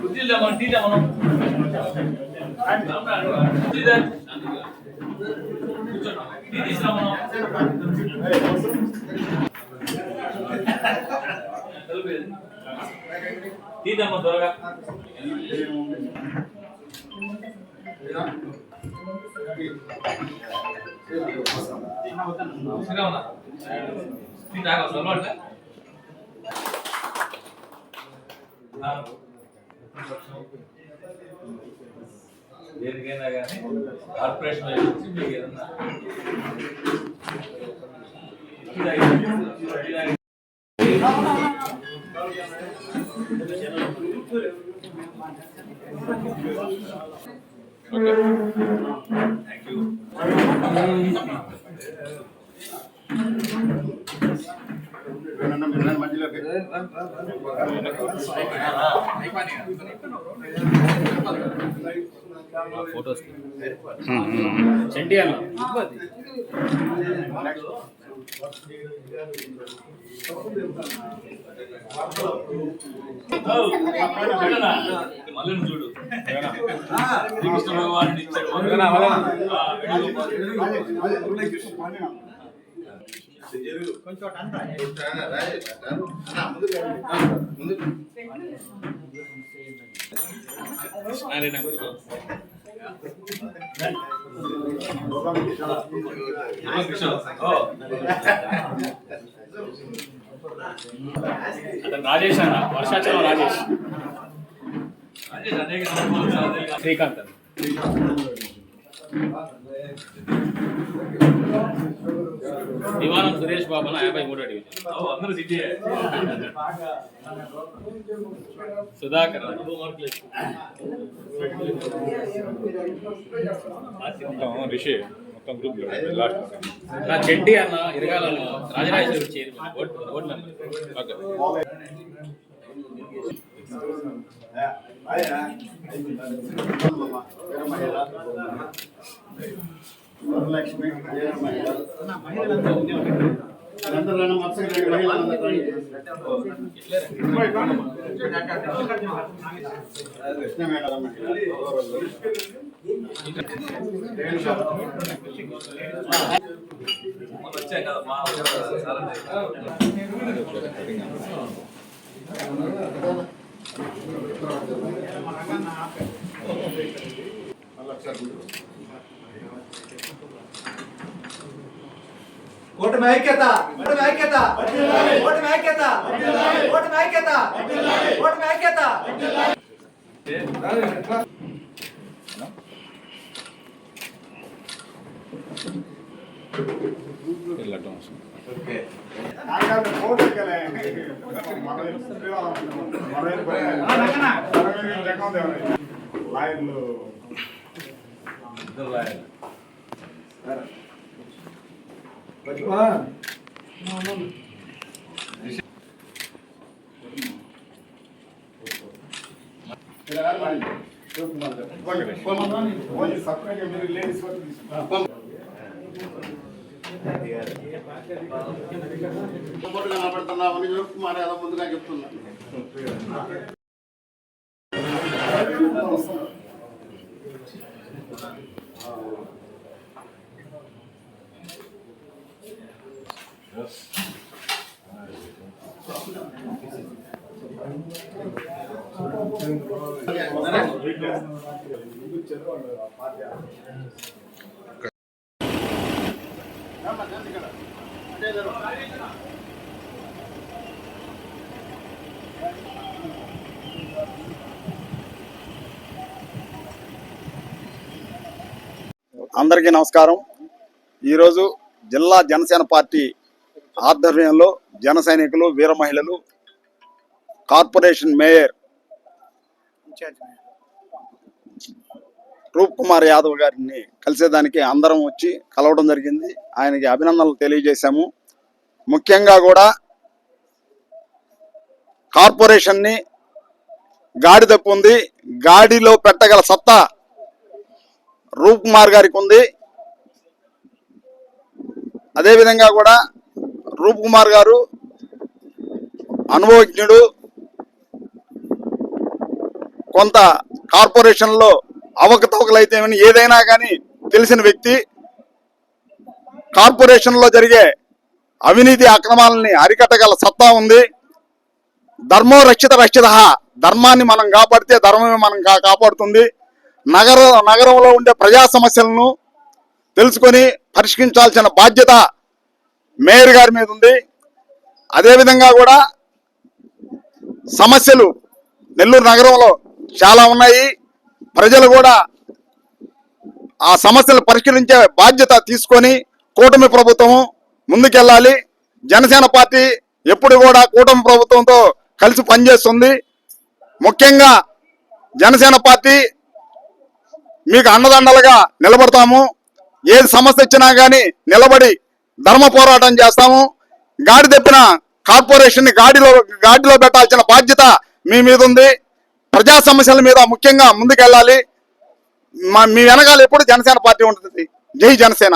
కుర్చీలు మనం టీ మనం టీ తీసుకురా మనం టీ తెమ్మ త్వరగా దేనికైనా కానీ కార్పొరేషన్ వచ్చి మీకు ఏదన్నా థ్యాంక్ యూ ఫోటోస్ చంటి అన్న మళ్ళీ చూడు శ్రీకృష్ణ భగవానుడు ఇచ్చాడు. అతను రాజేష్ అన్న వర్షాచలం రాజేష్. శ్రీకాంత్ దివానం సురేష్ బాబు యాభై మూడో డివిజన్ సుధాకర్ రిషి మొత్తం గ్రూప్ లాస్ట్ నా చెడ్డి అన్న ఇరగాలను Rajarajeshwari chairman board board member okay Varalakshmi అందరూ మత్స్య మహిళలందరూ కృష్ణ మేడం మా చాలా ఓటు ఐక్యత ఓటు ఐక్యత ఓటు ఐక్యత ఓటు ఐక్యత ఓటు ఐక్యత. వెళ్ళటం అవసరం. లాయర్లు సపరేట్గా మీరు లేడీస్ వరకు తీసుకుంటారు కనబడుతున్నామని కుమార్ యాదవ్ ముందుగా చెప్తున్నాను అందరికీ నమస్కారం. ఈరోజు జిల్లా జనసేన పార్టీ ఆధ్వర్యంలో జన సైనికులు వీర మహిళలు కార్పొరేషన్ మేయర్ రూప్ కుమార్ యాదవ్ గారిని కలిసేదానికి అందరం వచ్చి కలవడం జరిగింది. ఆయనకి అభినందనలు తెలియజేశాము. ముఖ్యంగా కూడా కార్పొరేషన్ని గాడి తప్పుంది గాడిలో పెట్టగల సత్తా రూప్ కుమార్ గారికి ఉంది. అదేవిధంగా కూడా రూప్ కుమార్ గారు అనుభవజ్ఞుడు. కొంత కార్పొరేషన్లో అవకతవకలైతే ఏదైనా కానీ తెలిసిన వ్యక్తి కార్పొరేషన్లో జరిగే అవినీతి అక్రమాలని అరికట్టగల సత్తా ఉంది. ధర్మో రక్షిత రక్షిత ధర్మాన్ని మనం కాపాడితే ధర్మమే మనం కాపాడుతుంది. నగర నగరంలో ఉండే ప్రజా సమస్యలను తెలుసుకొని పరిష్కరించాల్సిన బాధ్యత మేయర్ గారి మీద ఉంది. అదేవిధంగా కూడా సమస్యలు నెల్లూరు నగరంలో చాలా ఉన్నాయి. ప్రజలు కూడా ఆ సమస్యలు పరిష్కరించే బాధ్యత తీసుకొని కూటమి ప్రభుత్వం ముందుకెళ్ళాలి. జనసేన పార్టీ ఎప్పుడు కూడా కూటమి ప్రభుత్వంతో కలిసి పనిచేస్తుంది. ముఖ్యంగా జనసేన పార్టీ మీకు అండదండలుగా నిలబడతాము. ఏది సమస్య ఇచ్చినా కానీ నిలబడి ధర్మ పోరాటం చేస్తాము. గాడి తెప్పిన కార్పొరేషన్ని గాడిలో గాడిలో పెట్టాల్సిన బాధ్యత మీ మీద ఉంది ప్రజా సమస్యల మీద ముఖ్యంగా ముందుకెళ్ళాలి. మా మీ వెనకాల ఎప్పుడు జనసేన పార్టీ ఉంటుంది. జై జనసేన.